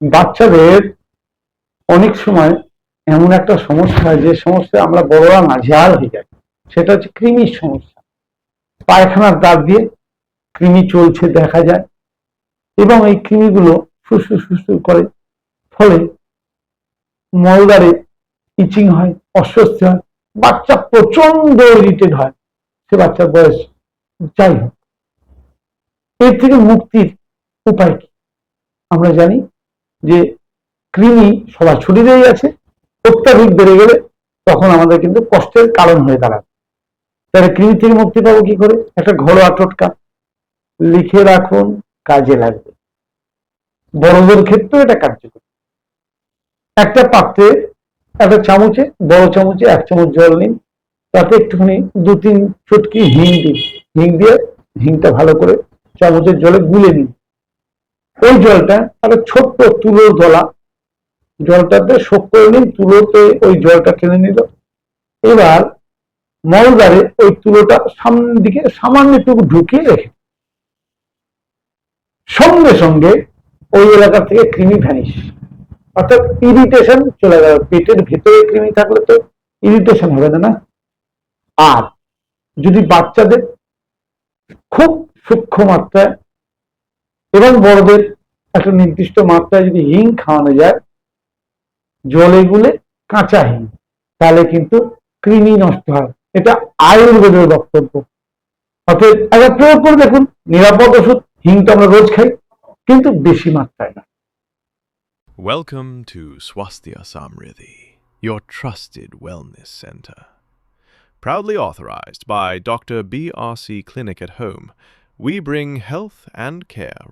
বাচ্চাদের অনেক সময় এমন একটা সমস্যা যে সমস্যা আমরা বড়রা নাজেহাল হয়ে যাই সেটা হচ্ছে কৃমির সমস্যা। পায়খানার দাগ দিয়ে কৃমি চলছে দেখা যায় এবং এই কৃমিগুলো ফুসফুস ফুসফুস করে। ফলে মলদারে ইচিং হয়, অস্বস্তি হয়, বাচ্চা প্রচণ্ড ইরিটেড হয়, সে বাচ্চার বয়স যাই হোক। এর থেকে মুক্তির উপায় কি? আমরা জানি যে কৃমি সবার শরীরেই আছে, অত্যাধিক বেড়ে গেলে তখন আমাদের কিন্তু কষ্টের কারণ হয়ে দাঁড়াবে তাহলে কৃমি থেকে মুক্তি পাবো কি করে? একটা ঘরোয়া টোটকা। লিখে রাখুন, কাজে লাগবে। বড়দের ক্ষেত্রেও এটা কার্যকর। একটা পাত্রে একটা চামচে, বড় চামচে এক চামচ জল নিন। তাতে একটুখানি দু তিন চুটকি হিং দিন। হিং দিয়ে হিংটা ভালো করে চামচের জলে গুলে নিন। ওই জলটা একটা ছোট্ট তুলোর গলা। জলটাতে শোক করে নিন, তুলোতে ওই জলটা টেনে নিল। এবার মলদারে ওই তুলোটা সামনের দিকে সামান্য একটু ঢুকিয়ে রেখে সঙ্গে সঙ্গে ওই এলাকা থেকে কৃমি ভ্যানিশ। অর্থাৎ ইরিটেশন চলে গেল। পেটের ভেতরে কৃমি থাকলে তো ইরিটেশন হবে না না? আর যদি বাচ্চাদের খুব সূক্ষ্ম মাত্রায় এবং বড়দের একটা নির্দিষ্ট মাত্রায় যদি হিং খাওয়ানো যায় জলে গুলে কাঁচা হিং তাহলে কিন্তু কৃমি নষ্ট হয় এটা আয়ুর্বেদের বক্তব্য অতএব একবার প্রয়োগ করে দেখুন নিরাপদ ওষুধ হিং তো আমরা রোজ খাই কিন্তু বেশি মাত্রায় না Welcome to Swasthya Samriddhi, your trusted wellness center. Proudly authorized by Dr. BRC Clinic at Home, we bring health and care